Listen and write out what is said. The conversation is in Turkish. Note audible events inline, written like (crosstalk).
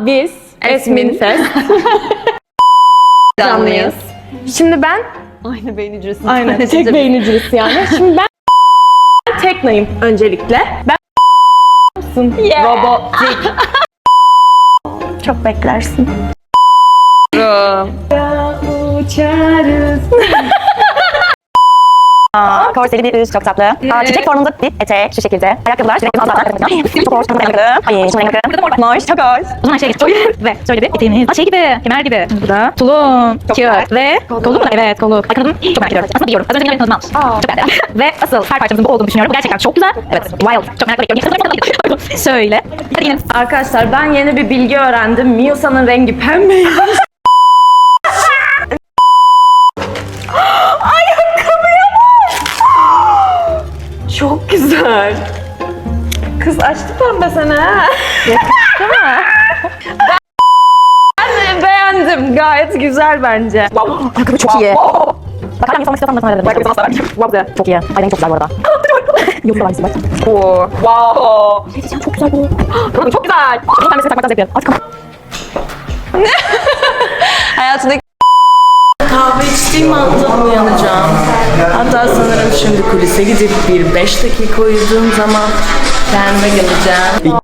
Biz Esmin Fest. (laughs) Canlıyız. Şimdi ben, Aynı beyin hücresi. aynen tek beyin hücresi yani. (laughs) Şimdi ben teknayım öncelikle. Ben musun? Robotik. Çok beklersin. Uçarız. Korseli bir üst çok tatlı. Aa, çiçek formunda bir etek şu şekilde. Ayakkabılar renkli zaten. Çok hoş. Çok renkli. Hayır, şuna renkli. Hoş, çok hoş. O zaman şey Ve şöyle bir eteğimiz. Aa, şey gibi, kemer gibi. Bu da tulum, kağıt ve kolluk mu? Evet, kolluk. Ay kanadım çok merak ediyorum. Aslında biliyorum. Az önce benim tanıdığım almış. Çok beğendim. (laughs) ve asıl her parçamızın bu olduğunu düşünüyorum. Bu gerçekten çok güzel. Evet, wild. Çok merak ediyorum. (laughs) Hadi inelim. Arkadaşlar ben yeni bir bilgi öğrendim. Miusa'nın rengi pembeymiş. Güzel. Kız açtı pembe sana ha. Yakıştı mı? (laughs) Ben beğendim. Gayet güzel bence. Ayakkabı çok iyi. Bak da sana dedim. Ayakkabı sana verdim. Wow. Çok iyi. Ay renk çok güzel bu arada. (laughs) Yok da bak. Oo. Wow. Diyeceğim çok güzel bu. (gasps) Çok güzel. Renk pembesini takmaktan zevk duyuyorum. Artık. (laughs) Hayatındaki şimdi kulise gidip bir 5 dakika uyuduğum zaman kendime geleceğim.